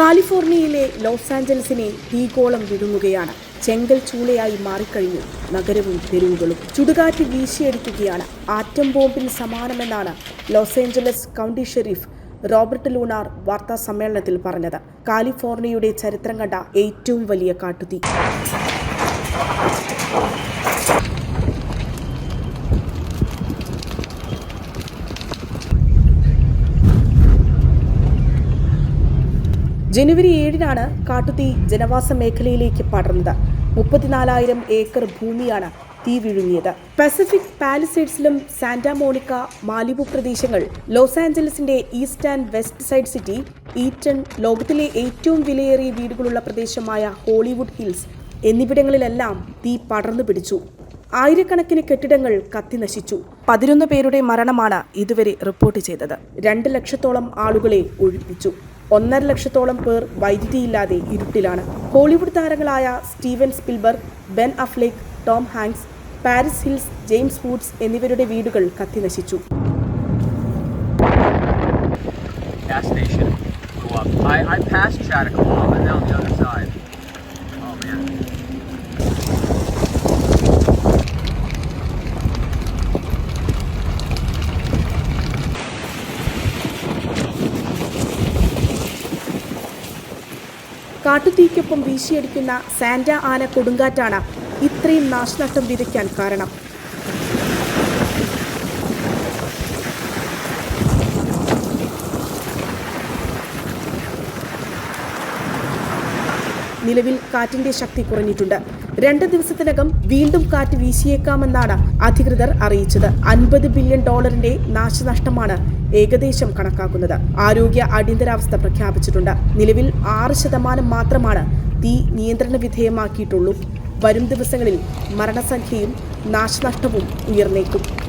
കാലിഫോർണിയയിലെ ലോസ് ആഞ്ചലസിനെ തീകോളം വിഴുങ്ങുകയാണ് ചെങ്കൽ ചൂളയായി മാറിക്കഴിഞ്ഞു. നഗരവും തെരുവുകളും ചുടുകാറ്റ് വീശിയടിക്കുകയാണ്. ആറ്റം ബോംബിന് സമാനമെന്നാണ് Los Angeles County sheriff Robert Luna വാർത്താ സമ്മേളനത്തിൽ പറഞ്ഞത്. കാലിഫോർണിയയുടെ ചരിത്രം കണ്ട ഏറ്റവും വലിയ കാട്ടുതീ. ജനുവരി ഏഴിനാണ് കാട്ടുതീ ജനവാസ മേഖലയിലേക്ക് പടർന്നത്. മുപ്പത്തിനാലായിരം ഏക്കർ ഭൂമിയാണ് തീ വിഴുങ്ങിയത്. പസഫിക് പാലിസൈഡ്സിലും സാന്റാ മോണിക്ക മാലിബു പ്രദേശങ്ങൾ Los ആഞ്ചലസിന്റെ east and west side city Eaton ലോകത്തിലെ ഏറ്റവും വിലയേറിയ വീടുകളുള്ള പ്രദേശമായ ഹോളിവുഡ് ഹിൽസ് എന്നിവിടങ്ങളിലെല്ലാം തീ പടർന്നു പിടിച്ചു. ആയിരക്കണക്കിന് കെട്ടിടങ്ങൾ കത്തിനശിച്ചു പതിനൊന്ന് പേരുടെ മരണമാണ് ഇതുവരെ റിപ്പോർട്ട് ചെയ്തത്. രണ്ട് ലക്ഷത്തോളം ആളുകളെ ഒഴിപ്പിച്ചു. ഒന്നര ലക്ഷത്തോളം പേർ വൈദ്യുതിയില്ലാതെ ഇരുട്ടിലാണ് ഹോളിവുഡ് താരങ്ങളായ Steven Spielberg Ben Affleck Tom Hanks Paris Hills James Woods എന്നിവരുടെ വീടുകൾ കത്തിനശിച്ചു gas station up. I, I passed Chattacombe and now on the other side. കാട്ടുതീക്കൊപ്പം വീശിയടിക്കുന്ന സാന്റ ആന കൊടുങ്കാറ്റാണ് ഇത്രയും നാശനഷ്ടം വിതയ്ക്കാൻ കാരണം. നിലവിൽ കാറ്റിന്റെ ശക്തി കുറഞ്ഞിട്ടുണ്ട്. രണ്ട് ദിവസത്തിനകം വീണ്ടും കാറ്റ് വീശിയേക്കാമെന്നാണ് അധികൃതർ അറിയിച്ചത്. അൻപത് ബില്യൺ ഡോളറിന്റെ നാശനഷ്ടമാണ് ഏകദേശം കണക്കാക്കുന്നത്. ആരോഗ്യ അടിയന്തരാവസ്ഥ പ്രഖ്യാപിച്ചിട്ടുണ്ട്. നിലവിൽ ആറ് ശതമാനം മാത്രമാണ് തീ നിയന്ത്രണ വിധേയമാക്കിയിട്ടുള്ളൂ. വരും ദിവസങ്ങളിൽ മരണസംഖ്യയും നാശനഷ്ടവും ഉയർന്നേക്കും.